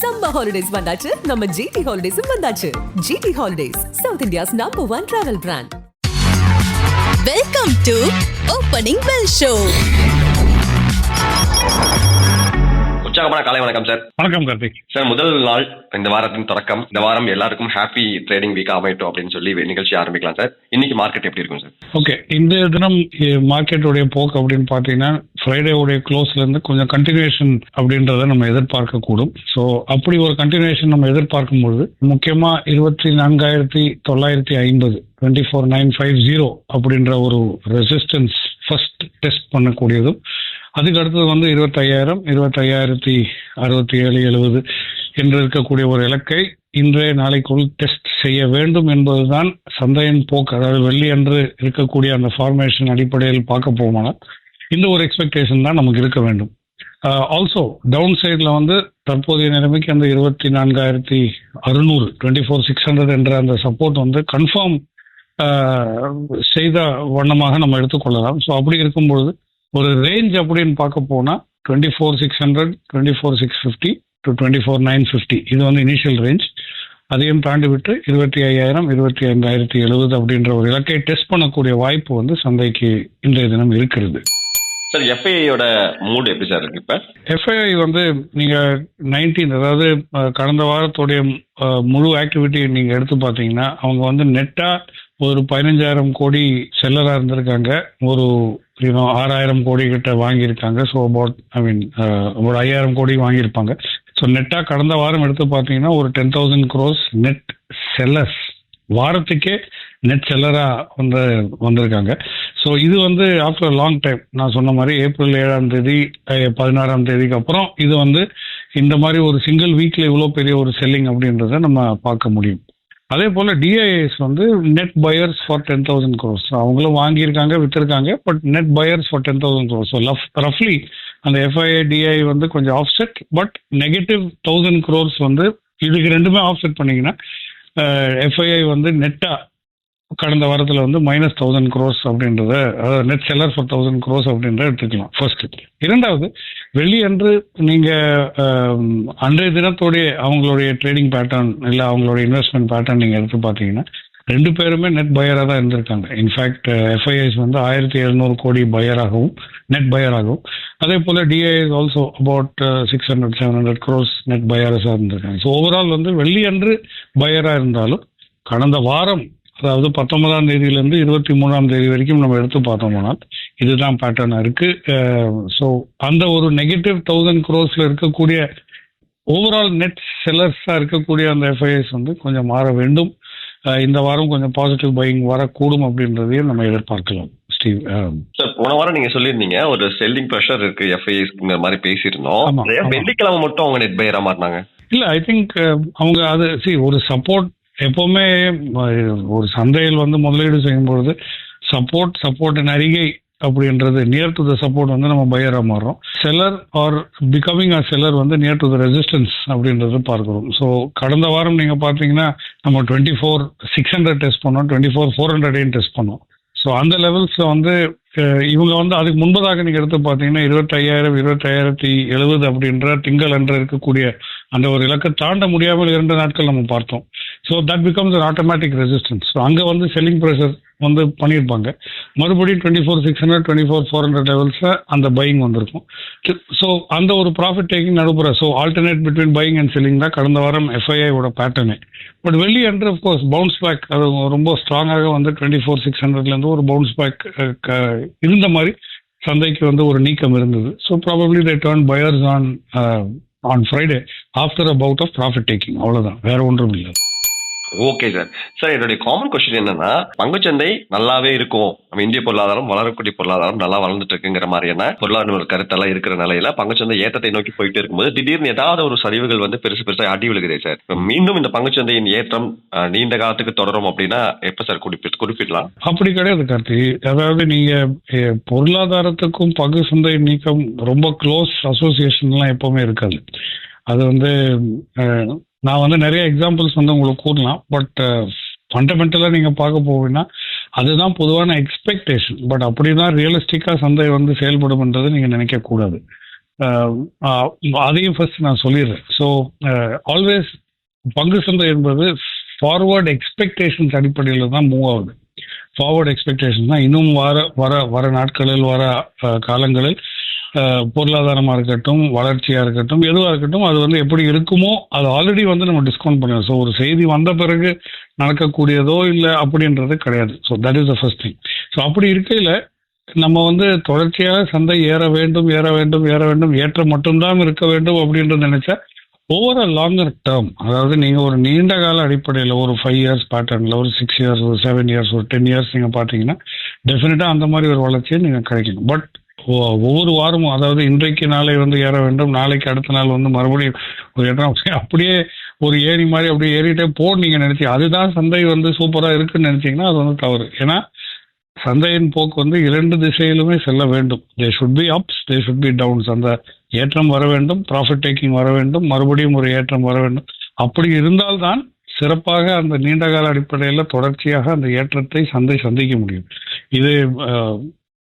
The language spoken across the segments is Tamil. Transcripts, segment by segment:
சம்மர் ஹாலிடேஸ் வந்தாச்சு. நம்ம ஜிடி ஹாலிடேஸும் வந்தாச்சு. GT holidays south India's number one travel brand welcome to opening bell show உற்சாகமான காலை வணக்கம் சார் வணக்கம் கார்த்திக். சார் முதல் நாள் இந்த வாரத்தின் தொடக்கம். இந்த வாரம் எல்லாருக்கும் ஹாப்பி ட்ரேடிங் வீக் அமையட்டும் அப்படின்னு சொல்லி நிகழ்ச்சி ஆரம்பிக்கலாம் சார் இன்னைக்கு மார்க்கெட் எப்படி இருக்கும் சார் ஓகே இந்த தினம் மார்க்கெட்டுடைய போக்கு அப்படின்னு பார்த்தீங்கன்னா ஃப்ரைடேவுடைய க்ளோஸ்ல இருந்து கொஞ்சம் கண்டினியூஷன் அப்படின்றத நம்ம எதிர்பார்க்க கூடும் ஸோ அப்படி ஒரு கண்டினியூஷன் நம்ம எதிர்பார்க்கும் பொழுது முக்கியமா இருபத்தி நான்காயிரத்தி தொள்ளாயிரத்தி ஐம்பது twenty four nine five zero அப்படின்ற ஒரு ரெசிஸ்டன்ஸ் ஃபர்ஸ்ட் டெஸ்ட் பண்ணக்கூடியதும் அதுக்கு அடுத்தது வந்து இருபத்தையாயிரம் இருபத்தையாயிரத்தி அறுபத்தி ஏழு எழுபது என்று இருக்கக்கூடிய ஒரு இலக்கை இன்றைய நாளைக்குள் டெஸ்ட் செய்ய வேண்டும் என்பதுதான் சந்தையின் போக்கு. அதாவது வெள்ளி அன்று இருக்கக்கூடிய அந்த ஃபார்மேஷன் அடிப்படையில் பார்க்க போமானால் இந்த ஒரு எக்ஸ்பெக்டேஷன் தான் நமக்கு இருக்க வேண்டும். ஆல்சோ டவுன் சைடில் வந்து தற்போதைய நிலைமைக்கு அந்த இருபத்தி நான்காயிரத்தி அறுநூறு டுவெண்ட்டி ஃபோர் சிக்ஸ் ஹண்ட்ரட் என்ற அந்த சப்போர்ட் வந்து கன்ஃபார்ம் uh, செய்த வண்ணமாக நம்ம எடுத்துக்கொள்ளலாம் ஸோ அப்படி இருக்கும்பொழுது ஒரு ரேஞ்ச் அப்படின்னு பார்க்க போனால் twenty four six hundred twenty four six fifty to twenty four nine fifty இது வந்து இனிஷியல் ரேஞ்ச் அதையும் தாண்டி விட்டு இருபத்தி ஐயாயிரம் இருபத்தி ஐந்தாயிரத்தி எழுபது அப்படின்ற ஒரு இலக்கை டெஸ்ட் பண்ணக்கூடிய வாய்ப்பு வந்து சந்தைக்கு இன்றைய தினம் இருக்கிறது. சார் எஃப்ஐயோட மூடு எப்படி சார் இருக்கு இப்ப? எஃப்ஐஐ வந்து நீங்க நைன்டீன் அதாவது கடந்த வாரத்துடைய முழு ஆக்டிவிட்டி நீங்க எடுத்து பாத்தீங்கன்னா அவங்க வந்து நெட்டா ஒரு பதினஞ்சாயிரம் கோடி செல்லரா இருந்திருக்காங்க. ஒரு யூனோ ஆறாயிரம் கோடி கிட்ட வாங்கியிருக்காங்க. ஸோ அபவுட் ஐ மீன் ஒரு ஐயாயிரம் கோடி வாங்கியிருப்பாங்க. ஸோ நெட்டா கடந்த வாரம் எடுத்து பார்த்தீங்கன்னா ஒரு ten thousand crores net sellers வாரத்துக்கே net செல்லரா வந்து வந்திருக்காங்க. ஸோ இது வந்து ஆஃப்டர் லாங் டைம் நான் சொன்ன மாதிரி ஏப்ரல் ஏழாம் தேதி பதினாறாம் தேதிக்கு அப்புறம் இது வந்து இந்த மாதிரி ஒரு சிங்கிள் வீக்ல இவ்வளோ பெரிய ஒரு செல்லிங் அப்படின்றத நம்ம பார்க்க முடியும். அதே போல டிஐஎஸ் வந்து net buyers for ten thousand crores அவங்களும் வாங்கியிருக்காங்க வித்திருக்காங்க but net buyers for ten thousand crores so ரஃப்லி அந்த எஃப்ஐஏ டிஐ வந்து கொஞ்சம் offset but negative thousand crores வந்து இதுக்கு ரெண்டுமே ஆஃப்செட் பண்ணீங்கன்னா எஃப்ஐஐ வந்து நெட்டாக கடந்த வாரத்தில் வந்து மைனஸ் தௌசண்ட் க்ரோஸ் அப்படின்றத அதாவது net seller for thousand crores அப்படின்றத எடுத்துக்கலாம் ஃபர்ஸ்ட் இரண்டாவது வெள்ளி அன்று நீங்கள் அன்றைய தினத்தோடைய அவங்களுடைய ட்ரேடிங் பேட்டர்ன் இல்லை அவங்களுடைய இன்வெஸ்ட்மெண்ட் பேட்டர்ன் நீங்கள் எடுத்து பார்த்தீங்கன்னா ரெண்டு பேருமே நெட் பயராக தான் இருந்திருக்காங்க. இன்ஃபேக்ட் எஃப்ஐஎஸ் வந்து ஆயிரத்தி எழுநூறு கோடி பயராகவும் நெட் பயராகவும் அதே போல் DIs also about six hundred seven hundred crores net பையரஸாக இருந்திருக்காங்க. ஸோ ஓவரால் வந்து வெள்ளி அன்று பயராக இருந்தாலும் கடந்த வாரம் அதாவது பத்தொன்பதாம் தேதியிலேருந்து இருபத்தி மூணாம் தேதி வரைக்கும் நம்ம எடுத்து பார்த்தோம்னால் இதுதான் பேட்டர்னாக இருக்கு. ஸோ அந்த ஒரு நெகட்டிவ் தௌசண்ட் க்ரோஸில் இருக்கக்கூடிய ஓவரால் நெட் செல்லர்ஸாக இருக்கக்கூடிய அந்த எஃப்ஐஎஸ் வந்து கொஞ்சம் மாற வேண்டும். இந்த வாரம் கொஞ்சம் பாசிட்டிவ் பையிங் வரக்கூடும் அப்படின்றதையும் நம்ம எதிர்பார்க்கலாம் ஸ்டீவ். சார் போன வாரம் நீங்க சொல்லியிருந்தீங்க ஒரு செல்லிங் ப்ரெஷர் இருக்கு எஃப்ஐங்கிற மாதிரி பேசியிருந்தோம். வெள்ளிக்கிழமை மட்டும் அவங்க நெட் பையரா மாட்டினாங்க இல்ல ஐ திங்க் அவங்க அது சி ஒரு சப்போர்ட் எப்பவுமே ஒரு சந்தையில் வந்து முதலீடு செய்யும் பொழுது சப்போர்ட் சப்போர்ட்டின் அருகே அப்படின்றது நியர் டு த சப்போர்ட் வந்து நம்ம பையரா மாறுறோம். Seller are becoming a seller வந்து நியர் டு த ரெசிஸ்டன்ஸ் அப்படின்றத பார்க்குறோம். ஸோ கடந்த வாரம் நீங்க பார்த்தீங்கன்னா நம்ம twenty four six hundred test பண்ணோம் twenty four four hundred test பண்ணோம். ஸோ அந்த லெவல்ஸ்ல வந்து இவங்க வந்து அதுக்கு முன்பதாக நீங்க எடுத்து பார்த்தீங்கன்னா இருபத்தையாயிரம் இருபத்தாயிரத்தி எழுபது அப்படின்ற திங்கள் அன்று இருக்கக்கூடிய அந்த ஒரு இலக்கை தாண்ட முடியாமல் இரண்டு நாட்கள் நம்ம பார்த்தோம். So that becomes an automatic resistance so அங்கே வந்து செல்லிங் ப்ரெஷர் வந்து பண்ணியிருப்பாங்க. மறுபடியும் twenty four six hundred twenty four four hundred லெவல்ஸில் அந்த பையிங் வந்திருக்கும். ஸோ அந்த ஒரு ப்ராஃபிட் டேக்கிங் நடுப்புற so alternate between buying and selling தான் கடந்த வாரம் எஃப்ஐஐயோட பேட்டர்னே பட் வெள்ளி அன்று கோர்ஸ் பவுன்ஸ் பேக் அது ரொம்ப ஸ்ட்ராங்காக வந்து டுவெண்ட்டி ஃபோர் சிக்ஸ் ஹண்ட்ரட்லேருந்து ஒரு பவுன்ஸ் பேக் இருந்த மாதிரி சந்தைக்கு வந்து ஒரு நீக்கம் இருந்தது. So probably they turn buyers on on Friday after about of profit taking அவ்வளோதான் வேற ஒன்றும் இல்லை. ஓகே சார் சார் என்னுடைய காமன் கொஸ்டின் என்னன்னா பங்குச்சந்தை நல்லாவே இருக்கும். நம்ம இந்திய பொருளாதாரம் வளரக்கூடிய பொருளாதாரம் நல்லா வளர்ந்துட்டு இருக்குங்கிற மாதிரியான பொருளாதார கருத்தெல்லாம் இருக்கிற நிலையில பங்குச்சந்தை ஏற்றத்தை நோக்கி போயிட்டு இருக்கும்போது திடீர்னு ஏதாவது ஒரு சரிவுகள் வந்து பெருசு பெருசாக அடி விழுகிறது சார் மீண்டும் இந்த பங்குச்சந்தையின் ஏற்றம் நீண்ட காலத்துக்கு தொடரும் அப்படின்னா எப்ப சார் குறிப்பிட்டு குறிப்பிடலாம்? அப்படி கிடையாது கார்த்தி. அதாவது நீங்க பொருளாதாரத்துக்கும் பங்கு சந்தை நீக்கம் ரொம்ப க்ளோஸ் அசோசியேஷன்லாம் எப்பவுமே இருக்காது. அது வந்து நான் வந்து நிறைய எக்ஸாம்பிள்ஸ் வந்து உங்களுக்கு கூறலாம். பட் ஃபண்டமெண்டலாக நீங்கள் பார்க்க போவீங்கன்னா அதுதான் பொதுவான எக்ஸ்பெக்டேஷன் பட் அப்படி தான் ரியலிஸ்டிக்காக சந்தை வந்து செயல்படும்ன்றது நீங்கள் நினைக்கக்கூடாது. Uh, uh, அதையும் ஃபர்ஸ்ட் நான் சொல்லிடுறேன். ஸோ ஆல்வேஸ் uh, பங்கு சந்தை என்பது ஃபார்வர்டு எக்ஸ்பெக்டேஷன்ஸ் அடிப்படையில் தான் மூவ் ஆகுது. ஃபார்வர்டு எக்ஸ்பெக்டேஷன் தான் இன்னும் வர வர வர நாட்களில் வர காலங்களில் பொருளாதாரமாக இருக்கட்டும் வளர்ச்சியாக இருக்கட்டும் எதுவாக இருக்கட்டும் அது வந்து எப்படி இருக்குமோ அது ஆல்ரெடி வந்து நம்ம டிஸ்கவுண்ட் பண்ணுவோம் ஸோ ஒரு செய்தி வந்த பிறகு நடக்கக்கூடியதோ இல்லை அப்படின்றது கிடையாது. So that is the first thing so அப்படி இருக்கையில் நம்ம வந்து தொடர்ச்சியாக சந்தை ஏற வேண்டும் ஏற வேண்டும் ஏற வேண்டும் ஏற்றம் மட்டும்தான் இருக்க வேண்டும் அப்படின்றது நினைச்சா ஓவர் அ லாங்கர் டேர்ம் அதாவது நீங்கள் ஒரு நீண்ட கால அடிப்படையில் ஒரு ஃபைவ் இயர்ஸ் பேட்டர்னில் ஒரு சிக்ஸ் இயர்ஸ் ஒரு செவன் இயர்ஸ் ஒரு டென் இயர்ஸ் நீங்கள் பார்த்தீங்கன்னா டெஃபினட்டாக அந்த மாதிரி ஒரு வளர்ச்சியை நீங்கள் கிடைக்கணும். பட் ஒவ்வொரு வாரமும் அதாவது இன்றைக்கு நாளை வந்து ஏற வேண்டும் நாளைக்கு அடுத்த நாள் வந்து மறுபடியும் ஒரு ஏற்றம் அப்படியே ஒரு ஏணி மாதிரி அப்படியே ஏறிட்டே போன்னு நீங்கள் நினச்சி அதுதான் சந்தை வந்து சூப்பராக இருக்குன்னு நினைச்சீங்கன்னா அது வந்து தவறு. ஏன்னா சந்தையின் போக்கு வந்து இரண்டு திசையிலுமே செல்ல வேண்டும். They should be ups they should be downs அந்த ஏற்றம் வர வேண்டும் ப்ராஃபிட் டேக்கிங் வர வேண்டும் மறுபடியும் ஒரு ஏற்றம் வர வேண்டும். அப்படி இருந்தால்தான் சிறப்பாக அந்த நீண்டகால அடிப்படையில் தொடர்ச்சியாக அந்த ஏற்றத்தை சந்தை சந்திக்க முடியும். இது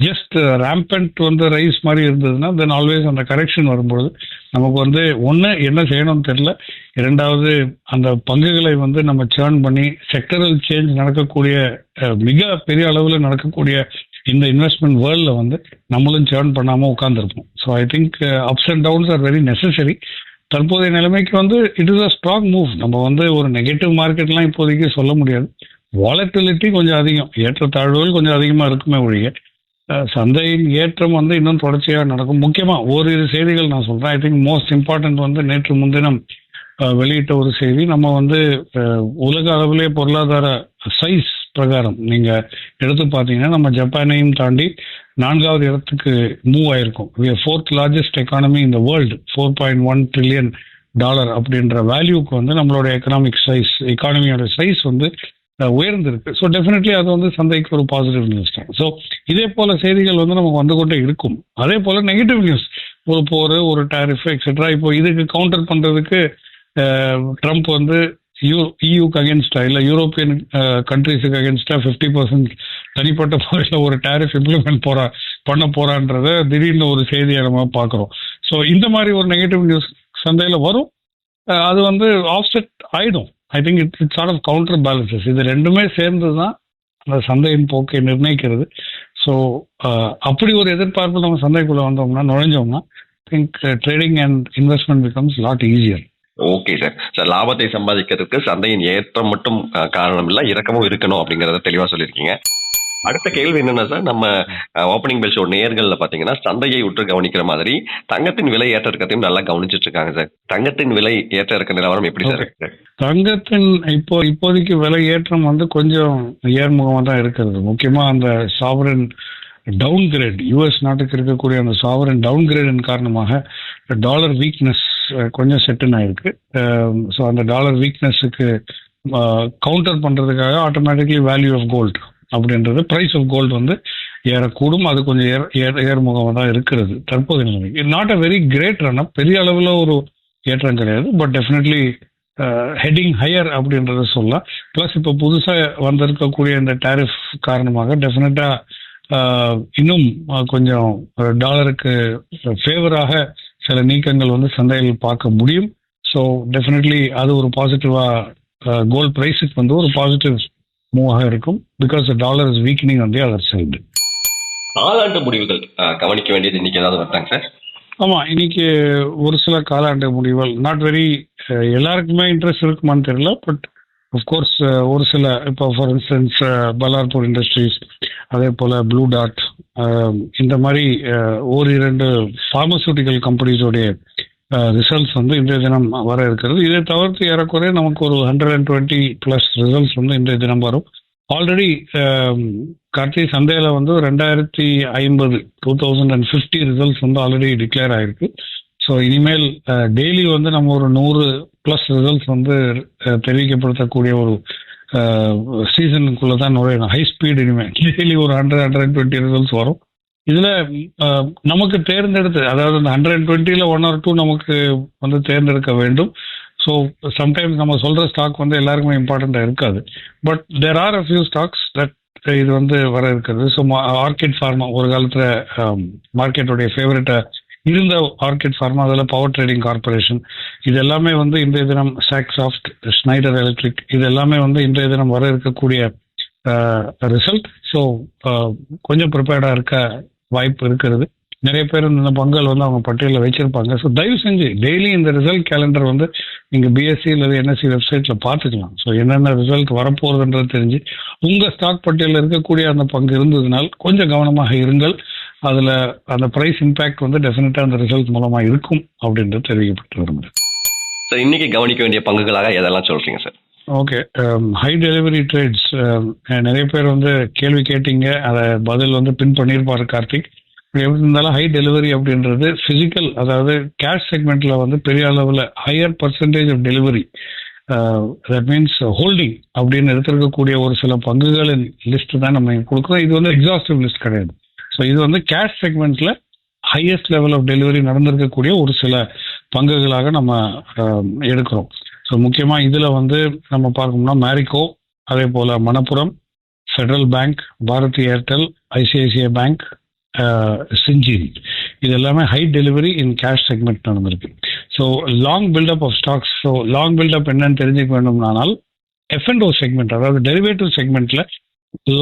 ஜஸ்ட் ரேம்பண்ட் uh, வந்து ரைஸ் மாதிரி இருந்ததுன்னா தென் ஆல்வேஸ் அந்த கரெக்ஷன் வரும்பொழுது நமக்கு வந்து ஒன்று என்ன செய்யணும்னு தெரில இரண்டாவது அந்த பங்குகளை வந்து நம்ம சேர்ன் பண்ணி செக்டரல் சேஞ்ச் நடக்கக்கூடிய மிக பெரிய அளவில் நடக்கக்கூடிய இந்த இன்வெஸ்ட்மெண்ட் வேர்ல்டில் வந்து நம்மளும் சேர்ன் பண்ணாமல் உட்காந்துருப்போம் so I think ups and downs are very necessary தற்போதைய நிலைமைக்கு வந்து it is a strong move நம்ம வந்து ஒரு நெகட்டிவ் மார்க்கெட்லாம் இப்போதைக்கு சொல்ல முடியாது. வாலட்டிலிட்டி கொஞ்சம் அதிகம். ஏற்றத்தாழ்வுகள் கொஞ்சம் அதிகமாக இருக்குமே ஒழிய சந்தையில் சந்தையின் ஏற்றம் வந்து இன்னும் தொடர்ச்சியாக நடக்கும். முக்கியமாக ஓரிரு செய்திகள் நான் சொல்கிறேன் ஐ திங்க் மோஸ்ட் இம்பார்ட்டன்ட் வந்து நேற்று முன்தினம் வெளியிட்ட ஒரு செய்தி. நம்ம வந்து உலக அளவிலே பொருளாதார சைஸ் பிரகாரம் நீங்கள் எடுத்து பார்த்தீங்கன்னா நம்ம ஜப்பானையும் தாண்டி நான்காவது இடத்துக்கு மூவ் ஆயிருக்கும். ஃபோர்த் லார்ஜஸ்ட் எக்கானமி இந்த world four point one trillion dollar அப்படின்ற வேல்யூக்கு வந்து நம்மளோட எக்கனாமிக் சைஸ் எக்கானமியோட சைஸ் வந்து உயர்ந்திருக்கு. ஸோ டெஃபினெட்லி அது வந்து சந்தைக்கு ஒரு பாசிட்டிவ் நியூஸ் தான். ஸோ இதே போல செய்திகள் வந்து நமக்கு வந்து கொண்டே இருக்கும். அதே போல நெகட்டிவ் நியூஸ் ஒரு போர் ஒரு டாரிஃப் எக்ஸெட்ரா இப்போ இதுக்கு கவுண்டர் பண்றதுக்கு ட்ரம்ப் வந்து யூ இயூக்கு அகேன்ஸ்டா இல்லை யூரோப்பியன் கண்ட்ரிஸுக்கு அகேன்ஸ்டா ஃபிஃப்டி பர்சன்ட் தனிப்பட்ட முறையில் ஒரு டாரிஃப் இம்ப்ளிமெண்ட் போறா பண்ண போறான்றத திடீர்னு ஒரு செய்தியை நம்ம பார்க்குறோம். ஸோ இந்த மாதிரி ஒரு நெகட்டிவ் நியூஸ் சந்தையில் வரும். அது வந்து ஆஃப்செட் ஆயிடும். I think it it's at of counter balances இது ரெண்டுமே சேர்ந்து தான் அந்த சந்தையின் போக்கை நிர்ணயிக்கிறது. ஸோ uh, அப்படி ஒரு எதிர்பார்ப்பு நம்ம சந்தைக்குள்ள வந்தோம்னா நுழைஞ்சோம்னா think trading and investment becomes lot easier okay sir sir லாபத்தை சம்பாதிக்கிறதுக்கு சந்தையின் ஏற்றம் மட்டும் uh, காரணம் இல்லை இறக்கமும் இருக்கணும் அப்படிங்கறத தெளிவா சொல்லியிருக்கீங்க. அடுத்த கேள்வி என்னன்னா சார் நம்ம ஓப்பனிங் பெல் ஷோ நேர்கள்ல பார்த்தீங்கன்னா சந்தையை உற்று கவனிக்கிற மாதிரி தங்கத்தின் விலை ஏற்ற இருக்கத்தையும் நல்லா கவனிச்சிட்டு இருக்காங்க சார். தங்கத்தின் விலை ஏற்ற இருக்க நிலவரம் எப்படி சார்? இருக்கு தங்கத்தின் இப்போ இப்போதைக்கு விலை ஏற்றம் வந்து கொஞ்சம் ஏர்முகமாக தான் இருக்கிறது. முக்கியமாக அந்த சாவரன் டவுன் கிரேட் யூஎஸ் நாட்டுக்கு இருக்கக்கூடிய அந்த சாவரன் டவுன் கிரேடின் காரணமாக டாலர் வீக்னஸ் கொஞ்சம் செட்டுன்னு ஆயிருக்கு. ஸோ அந்த டாலர் வீக்னஸுக்கு கவுண்டர் பண்ணுறதுக்காக ஆட்டோமேட்டிக்லி வேல்யூ ஆஃப் கோல்டு அப்படின்றது ப்ரைஸ் ஆஃப் கோல்டு வந்து ஏறக்கூடும். அது கொஞ்சம் ஏர் ஏர் ஏர்முகமாக தான் இருக்கிறது. தற்போதைய நிலைமை. Not a very great run பெரிய அளவில் ஒரு ஏற்றம் கிடையாது. பட் டெஃபினெட்லி ஹெட்டிங் ஹையர் அப்படின்றத சொல்லலாம். ப்ளஸ் இப்போ புதுசாக வந்திருக்கக்கூடிய இந்த டேரிஃப் காரணமாக டெஃபினட்டாக uh, இன்னும் uh, கொஞ்சம் uh, டாலருக்கு ஃபேவராக சில நீக்கங்கள் வந்து சந்தையில் பார்க்க முடியும். ஸோ டெஃபினெட்லி அது ஒரு பாசிட்டிவாக கோல்ட் ப்ரைஸுக்கு வந்து ஒரு பாசிட்டிவ் மூவாக இருக்கும் because dollar is weakening on the other side காலாண்டு முடிவுகள் கவனிக்க வேண்டியது இன்னைக்கு ஏதாவது வந்தாங்க சார்? ஆமாம் இன்னைக்கு ஒரு சில காலாண்டு முடிவுகள் நாட் வெரி எல்லாருக்குமே இன்ட்ரெஸ்ட் இருக்குமான்னு தெரியல பட் கோர்ஸ் ஒரு சில இப்போ ஃபார் இன்ஸ்டன்ஸ் பல்லார்பூர் இண்டஸ்ட்ரீஸ் அதே போல் ப்ளூ டாட் இந்த மாதிரி ஒரு இரண்டு ஃபார்மசூட்டிக்கல் கம்பெனிஸோடைய ரிசல்ட்ஸ் வந்து இன்றைய தினம் வர இருக்கிறது. இதை தவிர்த்து ஏறக்குறைய நமக்கு ஒரு hundred and twenty plus results வந்து இன்றைய தினம் வரும். ஆல்ரெடி கார்த்தி சந்தையில் வந்து ரெண்டாயிரத்தி ஐம்பது two thousand and fifty results வந்து ஆல்ரெடி டிக்ளேர் ஆயிருக்கு. ஸோ இனிமேல் டெய்லி வந்து நம்ம ஒரு நூறு ப்ளஸ் ரிசல்ட்ஸ் வந்து தெரிவிக்கப்படுத்தக்கூடிய ஒரு சீசனுக்குள்ளே தான் நுழையணும். ஹை ஸ்பீடு இனிமேல். டெய்லி ஒரு ஹண்ட்ரட் ஹண்ட்ரட் டுவெண்ட்டி ரிசல்ட்ஸ் வரும். இதில் நமக்கு தேர்ந்தெடுத்து அதாவது அந்த ஹண்ட்ரட் டுவெண்ட்டியில் ஒன் ஆர் டூ நமக்கு வந்து தேர்ந்தெடுக்க வேண்டும். ஸோ சம்டைம்ஸ் நம்ம சொல்கிற ஸ்டாக் வந்து எல்லாருக்குமே இம்பார்ட்டண்ட்டாக இருக்காது. But there are a few stocks that இது வந்து வர இருக்கிறது. ஸோ ஆர்கிட் ஃபார்மா ஒரு காலத்தில் மார்க்கெட்டோடைய ஃபேவரட்டாக இருந்த ஆர்கிட் ஃபார்மா அதில் பவர் ட்ரேடிங் கார்பரேஷன் இது எல்லாமே வந்து இன்றைய தினம் சாக்சாஃப்ட் ஸ்னைடர் எலக்ட்ரிக் இது எல்லாமே வந்து இன்றைய தினம் வர இருக்கக்கூடிய ரிசல்ட் ஸோ கொஞ்சம் ப்ரிப்பேர்டாக இருக்க வாய்ப்பு இருக்கிறது. நிறைய பேர் இந்த பங்குகள் வந்து அவங்க பட்டியலில் வச்சிருப்பாங்க. ஸோ தயவு செஞ்சு டெய்லி இந்த ரிசல்ட் கேலண்டர் வந்து நீங்கள் பிஎஸ்சி அல்லது என்எஸ்சி வெப்சைட்டில் பார்த்துக்கலாம். ஸோ என்னென்ன ரிசல்ட் வரப்போகுதுன்றது தெரிஞ்சு உங்கள் ஸ்டாக் பட்டியலில் இருக்கக்கூடிய அந்த பங்கு இருந்ததுனால் கொஞ்சம் கவனமாக இருங்கள். அதில் அந்த ப்ரைஸ் இம்பேக்ட் வந்து டெஃபினட்டாக அந்த ரிசல்ட் மூலமாக இருக்கும் அப்படின்றது தெரிவிக்கப்பட்டு விரும்புகிறேன் சார் இன்னைக்கு கவனிக்க வேண்டிய பங்குகளாக எதெல்லாம் சொல்றீங்க sir okay high delivery trades நிறைய பேர் வந்து கேள்வி கேட்டீங்க அதை பதில் வந்து பின் பண்ணியிருப்பாரு கார்த்திக். இப்படி எப்படி இருந்தாலும் ஹை டெலிவரி அப்படின்றது ஃபிசிக்கல் அதாவது கேஷ் செக்மெண்ட்ல வந்து பெரிய அளவில் higher percentage of delivery that means holding அப்படின்னு எடுத்திருக்கக்கூடிய ஒரு சில பங்குகளின் லிஸ்ட் தான் நம்ம கொடுக்குறோம். இது வந்து எக்ஸாஸ்டிவ் லிஸ்ட் கிடையாது. ஸோ இது வந்து கேஷ் செக்மெண்ட்ல ஹையஸ்ட் லெவல் ஆஃப் டெலிவரி நடந்திருக்கக்கூடிய ஒரு சில பங்குகளாக நம்ம um, எடுக்கிறோம். ஸோ முக்கியமாக இதில் வந்து நம்ம பார்க்கணும்னா மேரிகோ அதே போல் Manappuram Federal Bank Bharti Airtel ICICI bank சிஞ்சின் இது எல்லாமே high delivery in cash segment நடந்திருக்கு. So long buildup of stocks so long buildup என்னன்னு தெரிஞ்சுக்க வேண்டும்னானால் எஃப்என்டோ செக்மெண்ட் அதாவது டெரிவேட்டிவ் செக்மெண்ட்டில்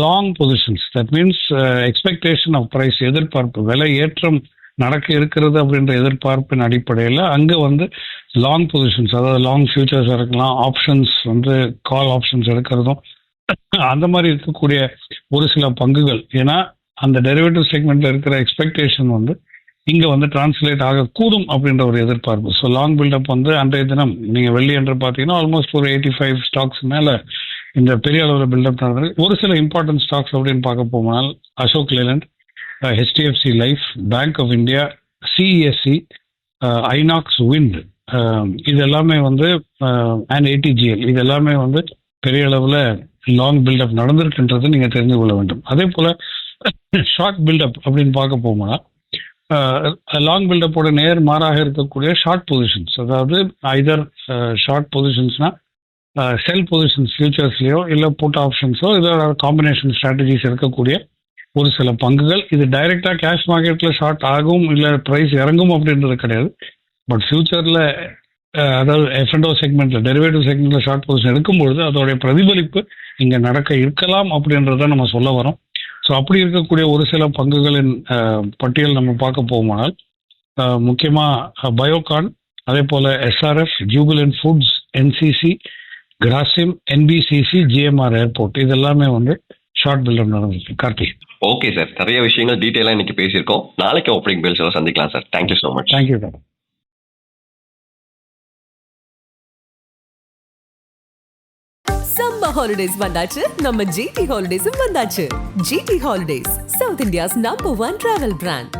long positions that means expectation of price எதிர்பார்ப்பு விலை ஏற்றம் நடக்க இருக்கிறது அப்படின்ற எதிர்பார்ப்பின் அடிப்படையில் அங்கே வந்து லாங் பொசிஷன்ஸ் அதாவது லாங் ஃபியூச்சர்ஸ் இருக்கலாம் ஆப்ஷன்ஸ் வந்து கால் ஆப்ஷன்ஸ் எடுக்கிறதும் அந்த மாதிரி இருக்கக்கூடிய ஒரு சில பங்குகள். ஏன்னா அந்த டெரிவேட்டிவ் செக்மெண்ட்ல இருக்கிற எக்ஸ்பெக்டேஷன் வந்து இங்கே வந்து டிரான்ஸ்லேட் ஆகக்கூடும் அப்படின்ற ஒரு எதிர்பார்ப்பு. ஸோ லாங் பில்டப் வந்து அன்றைய தினம் நீங்கள் வெள்ளி என்று பார்த்தீங்கன்னா ஆல்மோஸ்ட் ஒரு எயிட்டி ஃபைவ் ஸ்டாக்ஸ் மேலே இந்த பெரிய அளவில் பில்டப் நடந்தது ஒரு சில இம்பார்ட்டன்ட் ஸ்டாக்ஸ் அப்படின்னு பார்க்க போனால் Ashok Leyland HDFC Life Bank of India CESC Inox Wind இது எல்லாமே வந்து uh, அண்ட் ஏடிஜிஎல் இது எல்லாமே வந்து பெரிய அளவில் லாங் பில்டப் நடந்திருக்குன்றது நீங்கள் தெரிந்து கொள்ள வேண்டும். அதே போல் ஷார்ட் பில்டப் அப்படின்னு பார்க்க போகும்போது uh, லாங் பில்டப்போட நேர் மாறாக இருக்கக்கூடிய ஷார்ட் பொசிஷன்ஸ் அதாவது ஐதர் ஷார்ட் பொசிஷன்ஸ்னா செல் பொசிஷன்ஸ் ஃபியூச்சர்ஸ்லையோ இல்லை புட் ஆப்ஷன்ஸோ இதோட காம்பினேஷன் ஸ்ட்ராட்டஜிஸ் இருக்கக்கூடிய ஒரு சில பங்குகள் இது டைரெக்டாக கேஷ் மார்க்கெட்டில் ஷார்ட் ஆகும் இல்லை ப்ரைஸ் இறங்கும் அப்படின்றது கிடையாது. பட் ஃப்யூச்சரில் அதாவது எஃப்என்டோ செக்மெண்ட்டில் டெரிவேட்டிவ் செக்மெண்ட்டில் ஷார்ட் பொசிஷன் எடுக்கும்பொழுது அதோடைய பிரதிபலிப்பு இங்கே நடக்க இருக்கலாம் அப்படின்றத நம்ம சொல்ல வரோம். ஸோ அப்படி இருக்கக்கூடிய ஒரு சில பங்குகளின் பட்டியல் நம்ம பார்க்க போகுமானால் முக்கியமாக பயோகான் அதே போல் SRF Jubilant Foods NCC Grasim NBCC GMR airport இது எல்லாமே வந்து ஷார்ட் பில்டர் நடந்திருக்கு. கார்த்திக். ஓகே சார் நிறைய விஷயங்கள் டீட்டெயிலாக இன்னைக்கு பேசியிருக்கோம். நாளைக்கு ஓப்பனிங் பில்ஸ் எல்லாம் சந்திக்கலாம் sir thank you so much thank you sir summer holidays வந்தாச்சு. நம்ம ஜிடி ஹாலிடேஸும் வந்தாச்சு. GT holidays South India's number one travel brand